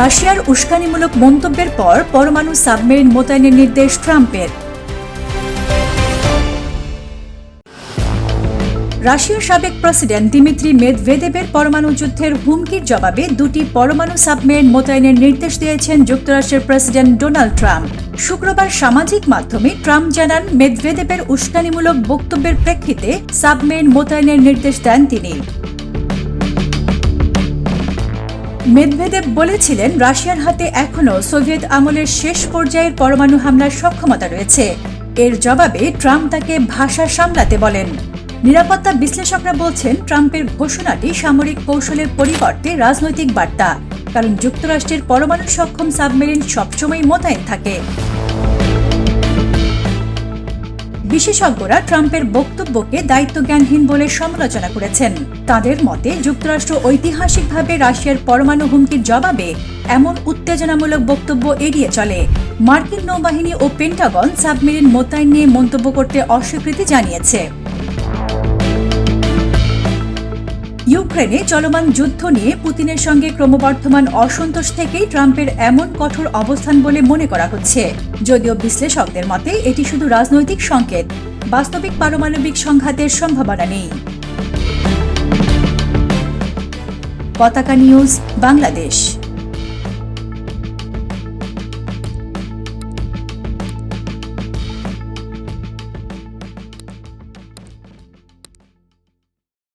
রাশিয়ার উস্কানিমূলক মন্তব্যের পর পরমাণু সাবমেরিন মোতায়েনের নির্দেশ ট্রাম্পের। রাশিয়ার সাবেক প্রেসিডেন্ট দিমিত্রি মেদভেদেবের পরমাণু যুদ্ধের হুমকির জবাবে দুটি পরমাণু সাবমেরিন মোতায়েনের নির্দেশ দিয়েছেন যুক্তরাষ্ট্রের প্রেসিডেন্ট ডোনাল্ড ট্রাম্প। শুক্রবার সামাজিক মাধ্যমে ট্রাম্প জানান মেদভেদেবের উস্কানিমূলক বক্তব্যের প্রেক্ষিতে সাবমেরিন মোতায়েনের নির্দেশ দেন তিনি। মেদভেদেব বলেছিলেন, রাশিয়ার হাতে এখনও সোভিয়েত আমলের শেষ পর্যায়ের পরমাণু হামলার সক্ষমতা রয়েছে। এর জবাবে ট্রাম্প তাকে ভাষা সামলাতে বলেন। নিরাপত্তা বিশ্লেষকরা বলছেন, ট্রাম্পের ঘোষণাটি সামরিক কৌশলের পরিবর্তে রাজনৈতিক বার্তা, কারণ যুক্তরাষ্ট্রের পরমাণু সক্ষম সাবমেরিন সবসময় মোতায়েন থাকে। বিশেষজ্ঞরা ট্রাম্পের বক্তব্যকে দায়িত্বজ্ঞানহীন বলে সমালোচনা করেছেন। তাদের মতে, যুক্তরাষ্ট্র ঐতিহাসিকভাবে রাশিয়ার পরমাণু হুমকির জবাবে এমন উত্তেজনামূলক বক্তব্য এড়িয়ে চলে। মার্কিন নৌবাহিনী ও পেন্টাগন সাবমেরিন মোতায়েন নিয়ে মন্তব্য করতে অস্বীকৃতি জানিয়েছে। ইউক্রেনে চলমান যুদ্ধ নিয়ে পুতিনের সঙ্গে ক্রমবর্ধমান অসন্তোষ থেকেই ট্রাম্পের এমন কঠোর অবস্থান বলে মনে করা হচ্ছে। যদিও বিশ্লেষকদের মতে, এটি শুধু রাজনৈতিক সংকেত, বাস্তবিক পারমাণবিক সংঘাতের সম্ভাবনা নেই। পতাকা নিউজ, বাংলাদেশ।